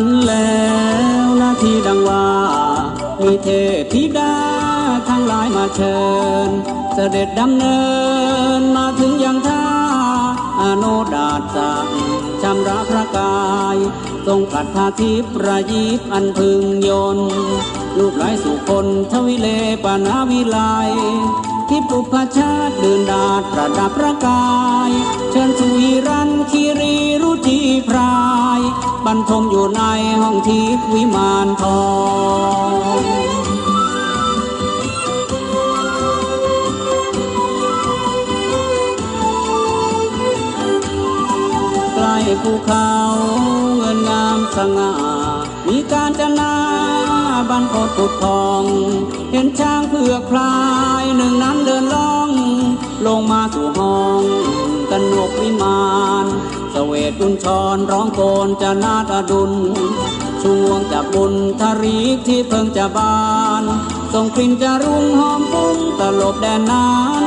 นั้นแล้วนาทีดังว่า มีเทพธิดาทั้งหลายมาเชิญ เสด็จดำเนินมาถึงยังท่าอโนดาตจักชำระพระกายทรงปรัดพาทิพย์ประยิบอันพึงยนต์รูปไหลสู่คนทวิเลปนาวิไลที่ปุพชาติเดินดาดประดับประกาย เชิญสุวีรันคีรีรุจีพราย รรทมอยู่ในห้องทิพวิมานทองใกล้ภูเขาเงินงามสง่ามีการจนาบันพดผุดพอง เห็นช้างเผือกพลายหนึ่งนั้นเดินล่อง ลงมาสู่ห้องกันนกวิมาน ตกุนชรร้องโกนจะนาตดุลช่วงจากบุญทารีกที่เพิ่งจะบานส่งกลิ่นจะรุ่งหอมฟุ้งตลบแดนนาน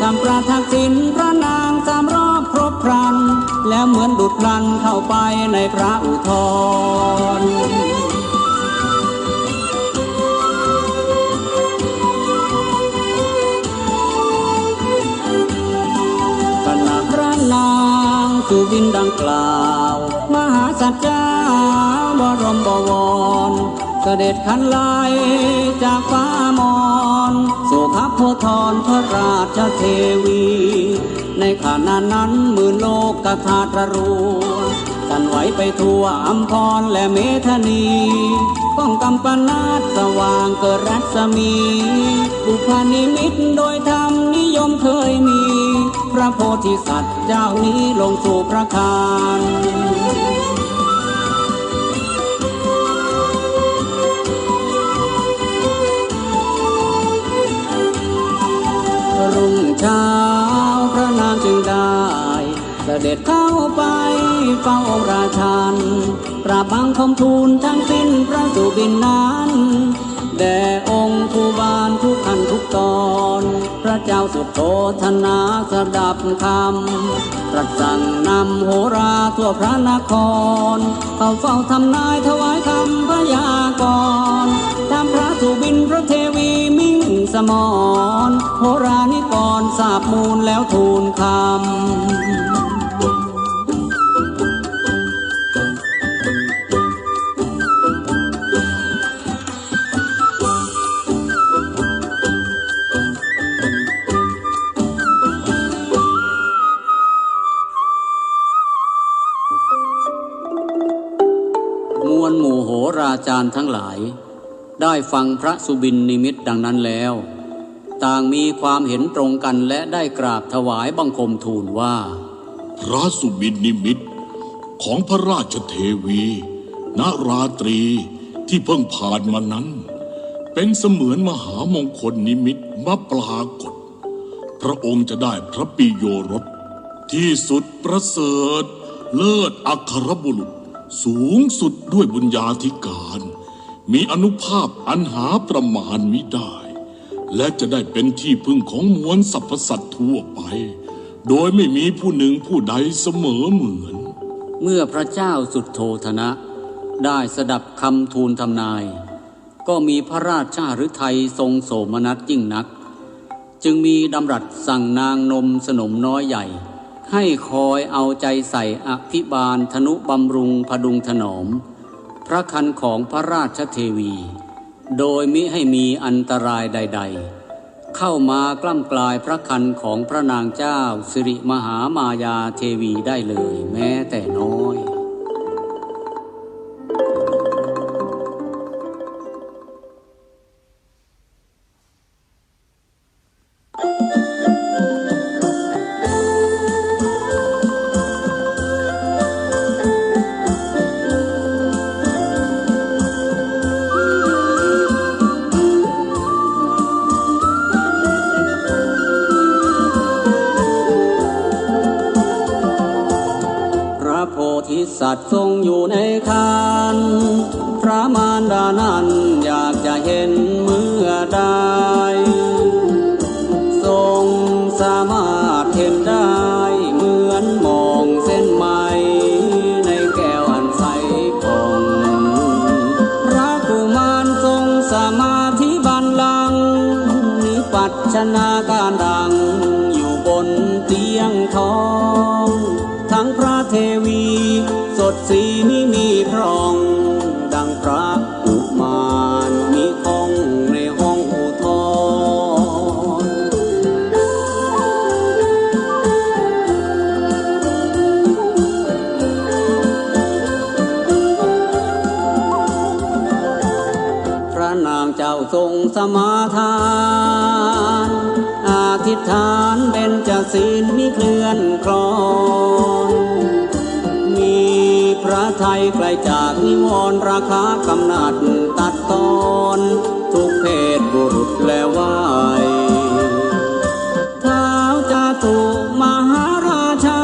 ทำประทักษิณพระนางสามรอบครบครัน แล้วเหมือนดุดพลันเข้าไปในพระอุทธร สุวินดังกล่าว มหาสัจจาบรมบวร เสด็จขันไลายจากฟ้ามอนสู่พระโพธรพระราชเทวี ในขณะนั้นหมื่นโลกกธาตรรัวสั่นไหวไปทั่วอัมพรและเมธานีก้องกำปนาตสว่างเกิดรัศมีบุพนิมิตโดยธรรมนิยมเคยมี ระโพธิสัตว์เจ้านี้ลงสู่พระคานรุ่งเช้าพระนางจึงได้เสด็จเข้าไปเฝ้าองค์ราชันกราบบังคมทูลทั้งสิ้นพระสุบินนั้น แด่องค์ผู้บานทุกขันทุกตอน พระเจ้าสุโทธนาสดับคำตรัสสั่งนำโหราทั่วพระนคร เข้าเฝ้าทำนายถวายคำพยากรณ์ตามพระสุบินพระเทวีมิ่งสมรโหรานิกรทราบมูลแล้วทูลคำารย์ทั้งหลาย ได้ฟังพระสุบินนิมิตดังนั้นแล้ว ต่างมีความเห็นตรงกันและได้กราบถวายบังคมทูลว่า พระสุบินนิมิตของพระราชเทวีณราตรีที่เพิ่งผ่านมานั้น เป็นเสมือนมหามงคลนิมิตมาปรากฏ พระองค์จะได้พระปิโยรสที่สุดประเสริฐ เลิศอัครบุรุษ สูงสุดด้วยบุญญาธิการ มีอนุภาพอันหาประมาณมิได้ และจะได้เป็นที่พึ่งของมวลสรรพสัตว์ทั่วไป โดยไม่มีผู้หนึ่งผู้ใดเสมอเหมือน เมื่อพระเจ้าสุดโทธนะ ได้สดับคำทูลทำนาย ก็มีพระราชาฤทัยทรงโสมนัสยิ่งนัก จึงมีดำรัสสั่งนางนมสนมน้อยใหญ่ ให้คอยเอาใจใส่อภิบาลธนุบำรุงพดุงถนอม พระคันของพระราชเทวี โดยมิให้มีอันตรายใด ๆ เข้ามากล้ำกลายพระคันของพระนางเจ้าสิริมหามายาเทวีได้เลยแม้แต่น้อยัดทรงอยู่ในคานพระมารดานั้นอยากจะเห็นเมื่อใดทรงสามารถเห็นได้เหมือนมองเส้นไม้ในแก้วอันใสของพระกุมารทรงสามารถที่บันลังนิปัจชนาการดังอยู่บนเตียงทอง ทั้งพระเทวี สีนี้มีพรอง ดังพระอุมานมีของในห้องอุทธรพระนางเจ้าทรงสมาทานอาธิษฐานเป็นจศีลมิเคลื่อนคลอน ระไทยไกลจากนิวรณ์ราคากำนัดตัดตอนทุกเพศบุรุษและวายท้าวจาตุมหาราชา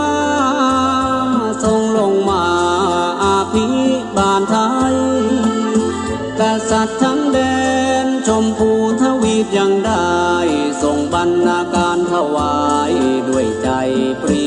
ทรงลงมาอาภิบาลไทยกษัตริย์ทั้งแดนชมพูทวีปยังได้ส่งบรรณาการถวายด้วยใจปรี